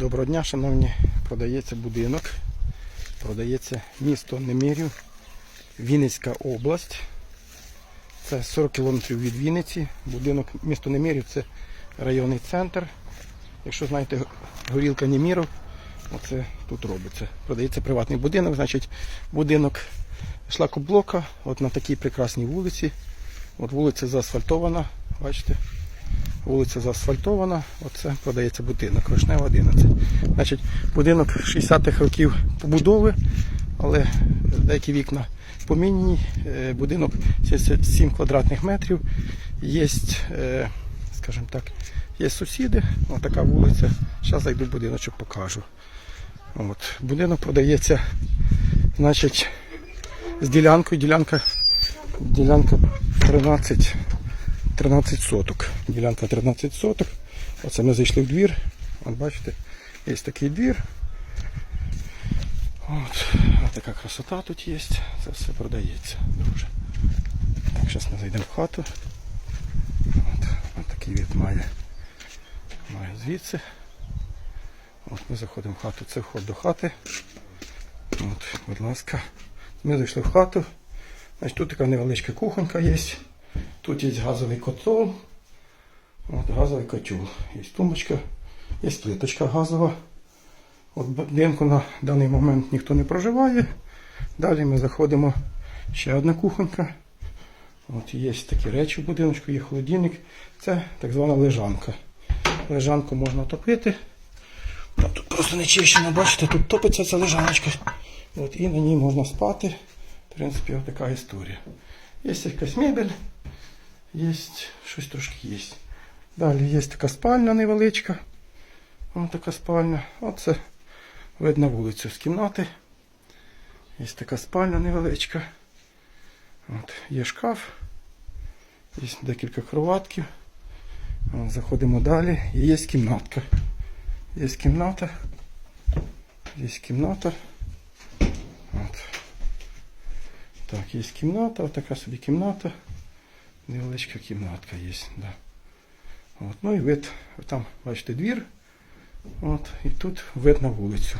Доброго дня, шановні. Продається будинок. Продається місто Немирів, Вінницька область. Це 40 кілометрів від Вінниці. Будинок місто Немирів це районний центр. Якщо знаєте, горілка Неміров, оце тут робиться. Продається приватний будинок, значить будинок шлакоблока, от на такій прекрасній вулиці. От вулиця заасфальтована, бачите, Вулиця заасфальтована, оце продається будинок, Вишнева 11. Значить, будинок 60-х років побудови, але деякі вікна помінені. Е, Будинок 77 квадратних метрів. Є, е, скажімо так, є сусіди, ось така вулиця. Зараз зайду в будиночок, покажу. От. Будинок продається, значить, з ділянкою. Ділянка, ділянка 13 13 соток. Ділянка 13 соток. Оце ми зайшли в двір. От бачите, є такий двір. От, Ось така красота тут є. Це все продається, друже. Так, зараз ми зайдемо в хату. От, от такий від має. Має звідси. От ми заходимо в хату. Це вход до хати. От, будь ласка. Ми зайшли в хату. Значить, тут така невеличка кухонька є. Тут є газовий котел. От газовий котел. Є тумбочка, є плиточка газова. От будинку на даний момент ніхто не проживає. Далі ми заходимо ще одна кухонька. От є такі речі в будиночку, є холодильник. Це так звана лежанка. Лежанку можна топити. Тут просто не чищено, бачите, тут топиться ця лежаночка. От, і на ній можна спати. В принципі, ось така історія. Є якась мебель, є щось трошки є. Далі є така спальня невеличка. Ось така спальня. Оце видно вулицю з кімнати. Є така спальня невеличка. От, є шкаф. Є декілька кроватків. От, заходимо далі. І є кімнатка. Є кімната. Є кімната. От. Так, є кімната, отака собі кімната. Невеличка кімнатка є. Да. От, ну і вид, там, бачите, двір. От, і тут вид на вулицю.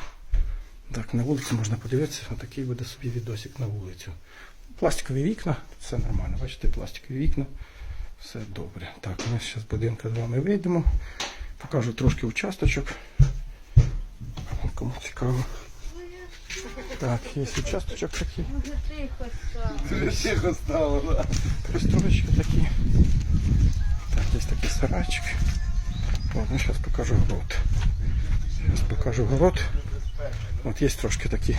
Так, на вулицю можна подивитися, отакий буде собі відосик на вулицю. Пластикові вікна, все нормально, бачите, пластикові вікна. Все добре. Так, ми зараз будинка з вами вийдемо. Покажу трошки участочок. Кому цікаво. Так, є участочок такий. Тихо стало, да. Пристроечки такі. Так, є такий сарайчик. От, ну, зараз покажу город. Зараз покажу город. От є трошки такі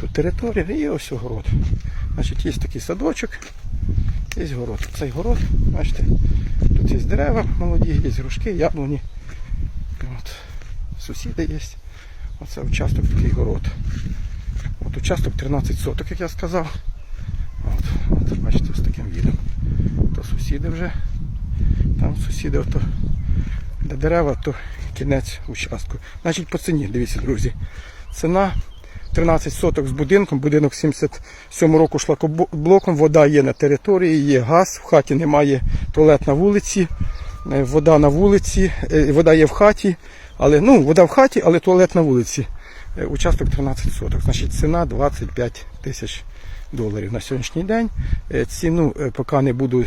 тут територія і ось город. Значить, є такий садочок, є город. Цей город, бачите, тут є дерева молоді, є грушки, яблуні. От. Сусіди є. Оце участок такий город. От участок 13 соток, як я сказав. От, от бачите, з таким відом. То сусіди вже. Там сусіди, ото, де дерева, то кінець участку. Значить, по ціні, дивіться, друзі. Ціна 13 соток з будинком, будинок 77 року шлакоблоком, вода є на території, є газ, в хаті немає туалет на вулиці, е, вода на вулиці, е, вода є в хаті, але ну, вода в хаті, але туалет на вулиці. Е, Участок 13 соток. Значить, ціна 25 тисяч доларів на сьогоднішній день. Е, Ціну е, поки не буду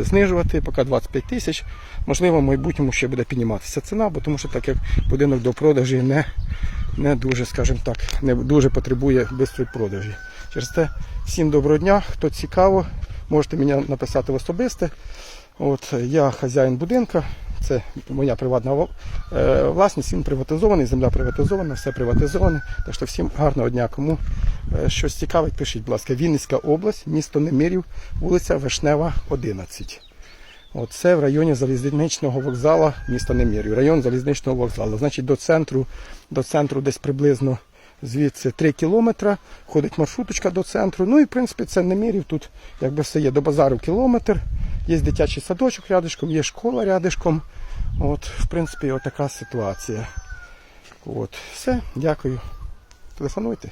знижувати, поки 25 тисяч. Можливо, в майбутньому ще буде підніматися ціна, бо тому що так як будинок до продажі не, не дуже, скажімо так, не дуже потребує швидкої продажі. Через те всім доброго дня. Хто цікаво, можете мені написати в особисте. От я хазяїн будинка, це моя приватна е, власність, він приватизований, земля приватизована, все приватизоване. Так що всім гарного дня. Кому е, щось цікавить, пишіть, будь ласка, Вінницька область, місто Немирів, вулиця Вишнева, 11. От це в районі залізничного вокзалу міста Немирів. Район залізничного вокзалу. Значить, до центру, до центру десь приблизно звідси 3 кілометри. Ходить маршруточка до центру. Ну і в принципі це Немирів. Тут якби все є до базару кілометр. Є дитячий садочок рядишком, є школа рядишком. От, в принципі, отака ситуація. От, все, дякую. Телефонуйте.